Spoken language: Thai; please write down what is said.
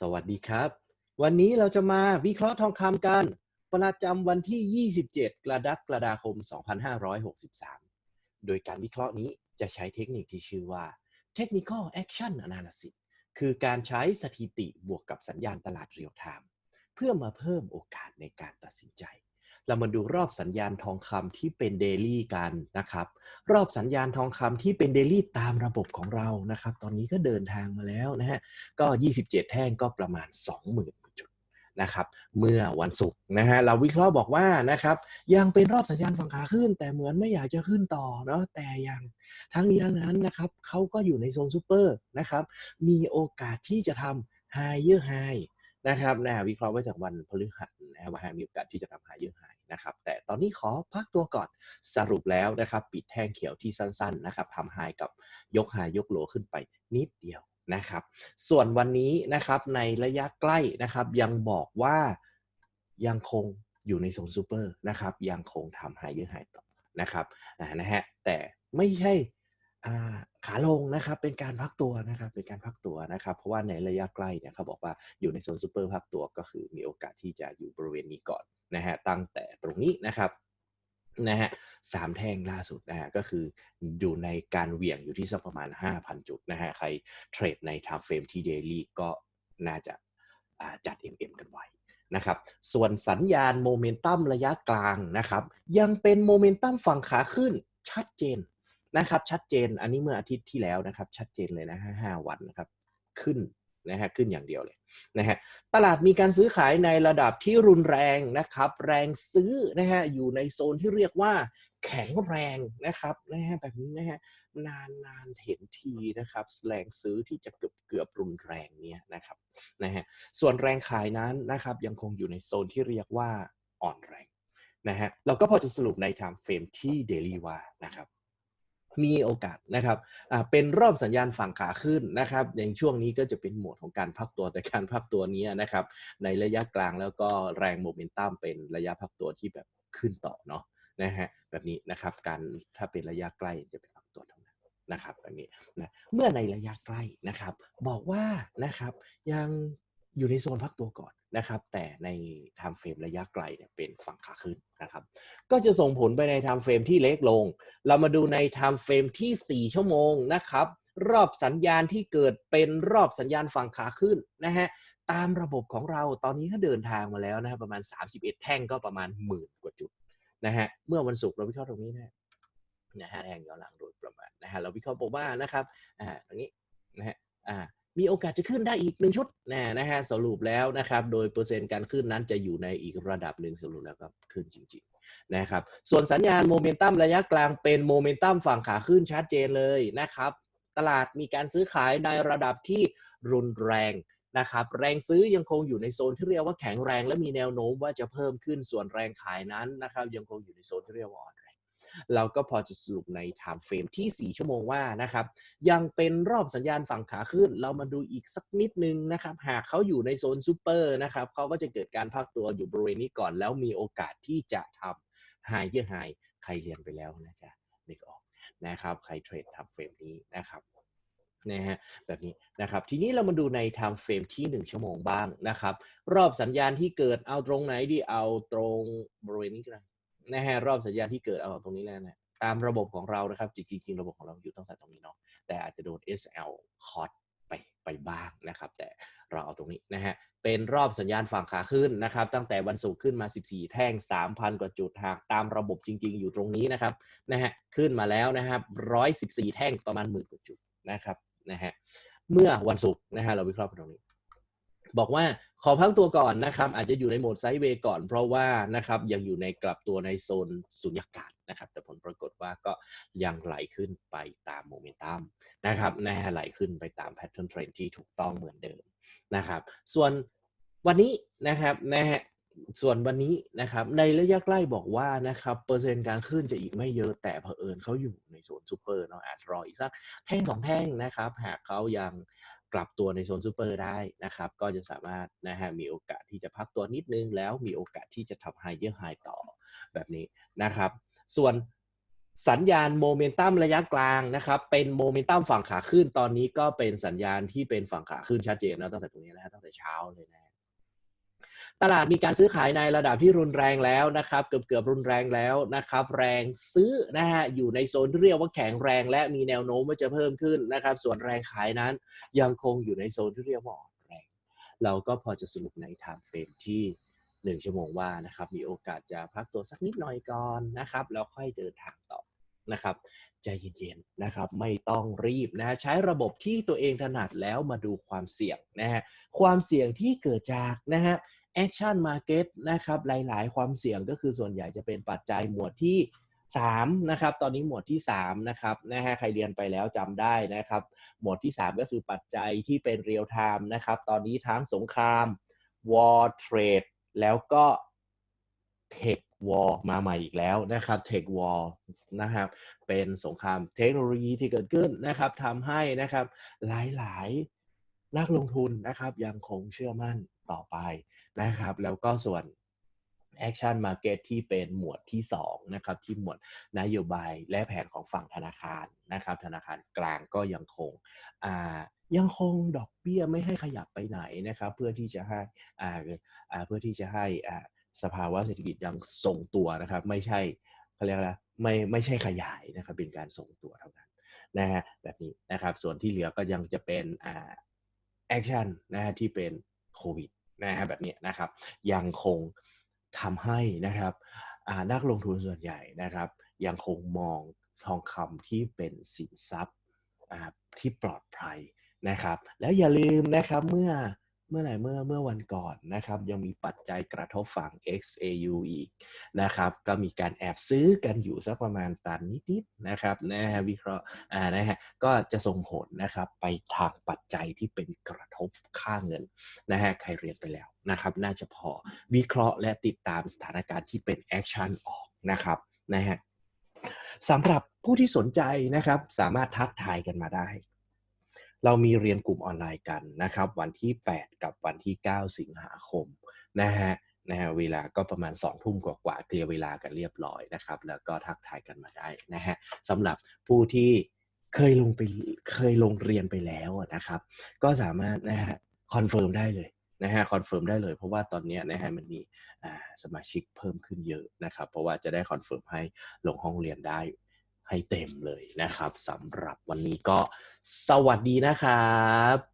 สวัสดีครับ วันนี้เราจะมาวิเคราะห์ทองคำกัน ประจำวันที่ 27 กรกฎาคม 2563 โดยการวิเคราะห์นี้จะใช้เทคนิคที่ชื่อว่า Technical Action Analysis คือการใช้สถิติบวกกับสัญญาณตลาดเรียลไทม์เพื่อมาเพิ่มโอกาสในการตัดสินใจ เรามาดูรอบสัญญาณทองคำที่เป็นเดลี่กันนะครับ รอบสัญญาณทองคำที่เป็นเดลี่ตามระบบของเรานะครับ ตอนนี้ก็เดินทางมาแล้วนะฮะ ก็ 27 แท่งก็ประมาณ 20,000 จุดนะครับเมื่อวันศุกร์นะฮะเราวิเคราะห์บอกว่านะครับยังเป็นรอบสัญญาณฝั่งขาขึ้น แต่เหมือนไม่อยากจะขึ้นต่อเนาะแต่ยังทั้งนี้ทั้งนั้นนะครับเขาก็อยู่ในโซนซูเปอร์นะครับมีโอกาสที่จะทำ higher high นะครับนะวิเคราะห์ไว้จากวันพฤหัสนะว่ามีโอกาสที่จะทำ higher high นะครับ แต่ตอนนี้ขอพักตัวก่อนสรุปแล้วนะครับ ปิดแท่งเขียวที่สั้น ๆ นะครับทำไฮกับยกไฮยกโลขึ้นไปนิดเดียวนะครับ ส่วนวันนี้นะครับในระยะใกล้นะครับยังบอกว่ายังคงอยู่ในโซนซูเปอร์นะครับ ยังคงทำไฮเยอะไฮต่อนะครับนะฮะแต่ไม่ใช่ ขาลงนะครับเป็นการพักตัวนะครับเป็นการพักตัวนะครับเพราะว่าในระยะใกล้เนี่ยเขาบอกว่าอยู่ในโซนซูเปอร์พักตัวก็คือมีโอกาสที่จะอยู่บริเวณนี้ก่อนนะฮะตั้งแต่ตรงนี้นะครับนะฮะสามแท่งล่าสุดนะฮะก็คืออยู่ในการเหวี่ยงอยู่ที่สักประมาณ 5,000 จุดนะฮะใครเทรดใน time frame ที่ daily ก็น่าจะจัด MM กันไว้นะครับส่วนสัญญาณโมเมนตัมระยะกลางนะครับยังเป็นโมเมนตัมฝั่งขาขึ้นชัดเจน นะครับ ชัดเจนอันนี้เมื่ออาทิตย์ที่แล้วนะครับ ชัดเจนเลยนะฮะห้าวันนะครับ ขึ้นนะฮะขึ้นอย่างเดียวเลยนะฮะตลาดมีการซื้อขายในระดับที่รุนแรงนะครับ แรงซื้อนะฮะอยู่ในโซนที่เรียกว่าแข็งแรงนะครับนะฮะแบบนี้นะฮะนานนานเห็นทีนะครับแรงซื้อที่จะเกือบเกือบรุนแรงเนี่ยนะครับนะฮะส่วนแรงขายนั้นนะครับยังคงอยู่ในโซนที่เรียกว่าอ่อนแรงนะฮะเราก็พอจะสรุปใน time frame ที่เดลี่ว่านะครับ มีโอกาสนะครับเป็นรอบสัญญาณฝั่งขาขึ้นนะครับในช่วงนี้ก็จะเป็นโหมดของการพักตัวแต่การพักตัวนี้นะครับในระยะกลางแล้วก็แรงโมเมนตัมเป็นระยะพักตัวที่แบบขึ้นต่อเนาะนะฮะแบบนี้นะครับการถ้าเป็นระยะใกล้จะเป็นพักตัวเท่านั้นนะครับแบบนี้นะเมื่อในระยะใกล้นะครับ บอกว่านะครับยังอยู่ในโซนพักตัวก่อน นะครับ แต่ใน time frame ระยะไกลเนี่ยเป็นฝั่งขาขึ้นนะครับ ก็จะส่งผลไปใน time frame ที่เล็กลง เรามาดูใน time frame ที่ 4 ชั่วโมงนะครับ รอบสัญญาณที่เกิดเป็นรอบสัญญาณฝั่งขาขึ้นนะฮะตามระบบของเราตอนนี้ก็เดินทางมาแล้วนะประมาณ 31 แท่งก็ประมาณหมื่นกว่าจุดนะฮะเมื่อวันศุกร์เราวิเคราะห์ตรงนี้นะนะฮะแท่งย้อนหลังโดยประมาณนะฮะเราวิเคราะห์บอกว่านะครับอ่าตรงนี้นะฮะอ่า มีโอกาสจะขึ้นได้อีกหนึ่งชุดนะนะฮะสรุปแล้วนะครับ โดยเปอร์เซ็นต์การขึ้นนั้นจะอยู่ในอีกระดับหนึ่งสรุปแล้วก็ขึ้นจริงๆนะครับ ส่วนสัญญาณโมเมนตัมระยะกลางเป็นโมเมนตัมฝั่งขาขึ้นชัดเจนเลยนะครับ ตลาดมีการซื้อขายในระดับที่รุนแรงนะครับแรงซื้อยังคงอยู่ในโซนที่เรียกว่าแข็งแรงและมีแนวโน้มว่าจะเพิ่มขึ้นส่วนแรงขายนั้นนะครับ ยังคงอยู่ในโซนที่เรียกว่าอ่อน เราก็พอจะสรุปใน time frame ที่ 4 ชั่วโมงว่านะครับยังเป็นรอบสัญญาณฝั่งขาขึ้น เรามาดูอีกสักนิดนึงนะครับหากเขาอยู่ในโซนซูเปอร์นะครับเขาก็จะเกิดการพักตัวอยู่บริเวณนี้ก่อน แล้วมีโอกาสที่จะทำไฮเยอร์ไฮใครเรียนไปแล้วนะจ๊ะนึกออกนะครับใครเทรดทำเฟรมนี้นะครับนะฮะแบบนี้นะครับทีนี้เรามาดูใน time frame ที่ 1 ชั่วโมงบ้างนะครับ รอบสัญญาณที่เกิดเอาตรงไหนดีเอาตรงบริเวณนี้กัน นะฮะรอบสัญญาณที่เกิดเอาตรงนี้แล้วนะตามระบบของเรานะครับ จริงๆ ระบบของเราอยู่ตั้งแต่ตรงนี้เนาะแต่อาจจะโดน SL คอร์ดไปไปบ้างนะครับ แต่เราเอาตรงนี้นะฮะเป็นรอบสัญญาณฝั่งขาขึ้นนะครับ ตั้งแต่วันศุกร์ขึ้นมา 14 แท่ง 3,000 กว่าจุดหากตามระบบจริง ๆ อยู่ตรงนี้นะครับนะฮะขึ้นมาแล้วนะครับ 114 แท่งประมาณหมื่นกว่าจุดนะครับนะฮะเมื่อวันศุกร์นะฮะเราวิเคราะห์ตรงนี้ บอกว่าขอพักตัวก่อนนะครับ อาจจะอยู่ในโหมดไซด์เวย์ก่อน เพราะว่านะครับยังอยู่ในกลับตัวในโซนสุญญากาศนะครับ แต่ผลปรากฏว่าก็ยังไหลขึ้นไปตามโมเมนตัมนะครับนะฮะไหลขึ้นไปตามแพทเทิร์นเทรนที่ถูกต้องเหมือนเดิมนะครับ ส่วนวันนี้นะครับนะฮะส่วนวันนี้นะครับในระยะใกล้บอกว่านะครับเปอร์เซ็นต์การขึ้นจะอีกไม่เยอะแต่เผอิญเขาอยู่ในโซนซูเปอร์เนาะอาจรออีกสักแท่งสองแท่งนะครับ หากเขายัง กลับตัวในโซนซูเปอร์ได้นะครับ ก็จะสามารถนะฮะมีโอกาสที่จะพักตัวนิดนึง แล้วมีโอกาสที่จะทำไฮเยอร์ไฮต่อแบบนี้นะครับ ส่วนสัญญาณโมเมนตัมระยะกลางนะครับ เป็นโมเมนตัมฝั่งขาขึ้นตอนนี้ก็เป็นสัญญาณที่เป็นฝั่งขาขึ้นชัดเจนนะตั้งแต่ตรงนี้นะตั้งแต่เช้าเลยนะ ตลาดมีการซื้อขายในระดับที่รุนแรงแล้วนะครับ เกือบเกือบรุนแรงแล้วนะครับ แรงซื้อนะฮะอยู่ในโซนที่เรียกว่าแข็งแรงและมีแนวโน้มว่าจะเพิ่มขึ้นนะครับ ส่วนแรงขายนั้นยังคงอยู่ในโซนที่เรียกว่าอ่อนแรงเราก็พอจะสรุปในไทม์เฟรมที่ 1 ชั่วโมงว่านะครับมีโอกาสจะพักตัวสักนิดหน่อยก่อนนะครับแล้วค่อยเดินทางต่อนะครับใจเย็นๆนะครับไม่ต้องรีบนะใช้ระบบที่ตัวเองถนัดแล้วมาดูความเสี่ยงนะฮะความเสี่ยงที่เกิดจากนะฮะ Action Market นะครับหลายๆ ความเสี่ยงก็คือส่วนใหญ่จะเป็นปัจจัยหมวดที่ 3 นะครับ ตอนนี้หมวดที่ 3 นะครับนะฮะใครเรียนไปแล้วจำได้นะครับ หมวดที่ 3 ก็คือปัจจัยที่เป็นเรียลไทม์นะครับ ตอนนี้ทั้งสงคราม War Trade แล้วก็ Tech War มาใหม่อีกแล้วนะครับ Tech War นะครับเป็นสงครามเทคโนโลยีที่เกิดขึ้นนะครับทำให้นะครับหลายๆนักลงทุนนะครับยังคงเชื่อมั่นต่อไป นะครับ แล้วก็ส่วน Action Market ที่เป็นหมวดที่2นะครับที่หมวดนโยบายและแผนของฝั่งธนาคารนะครับ ธนาคารกลางก็ยังคงอ่ายังคงดอกเบี้ยไม่ให้ขยับไปไหนนะครับ เพื่อที่จะให้อ่าอ่าเพื่อที่จะให้อ่าสภาวะเศรษฐกิจยังทรงตัวนะครับ ไม่ใช่เขาเรียกอะไรไม่ไม่ใช่ขยายนะครับเป็นการทรงตัวเท่านั้นนะฮะแบบนี้นะครับส่วนที่เหลือก็ยังจะเป็นอ่าแอคชั่นนะฮะที่เป็นโควิด นะฮะแบบนี้นะครับ ยังคงทำให้นะครับนักลงทุนส่วนใหญ่นะครับ ยังคงมองทองคำที่เป็นสินทรัพย์ที่ปลอดภัยนะครับ แล้วอย่าลืมนะครับเมื่อ มื่อไหร่เมื่อเมื่อวันก่อนนะครับ ยังมีปัจจัยกระทบฝั่ง XAU อีกนะครับ ก็มีการแอบซื้อกันอยู่สักประมาณตันนิดๆนะครับนะฮะวิเคราะห์อ่านะฮะก็จะส่งผลนะครับไปทางปัจจัยที่เป็นกระทบค่าเงินนะฮะใครเรียนไปแล้วนะครับ น่าจะพอวิเคราะห์และติดตามสถานการณ์ที่เป็นแอคชั่นออกนะครับนะฮะสำหรับผู้ที่สนใจนะครับสามารถทักทายกันมาได้ เรามีเรียนกลุ่มออนไลน์กันนะครับ วันที่ 8 กับวันที่ 9 สิงหาคมนะฮะนะฮะเวลาก็ประมาณ2ทุ่มกว่าๆเคลียร์เวลากันเรียบร้อยนะครับ แล้วก็ทักทายกันมาได้นะฮะสำหรับผู้ที่เคยลงไปเคยลงเรียนไปแล้วนะครับ ก็สามารถนะฮะคอนเฟิร์มได้เลยนะฮะคอนเฟิร์มได้เลยเพราะว่าตอนนี้นะฮะมันมีสมาชิกเพิ่มขึ้นเยอะนะครับ เพราะว่าจะได้คอนเฟิร์มให้ลงห้องเรียนได้ ให้เต็มเลยนะครับสำหรับวันนี้ก็สวัสดีนะครับ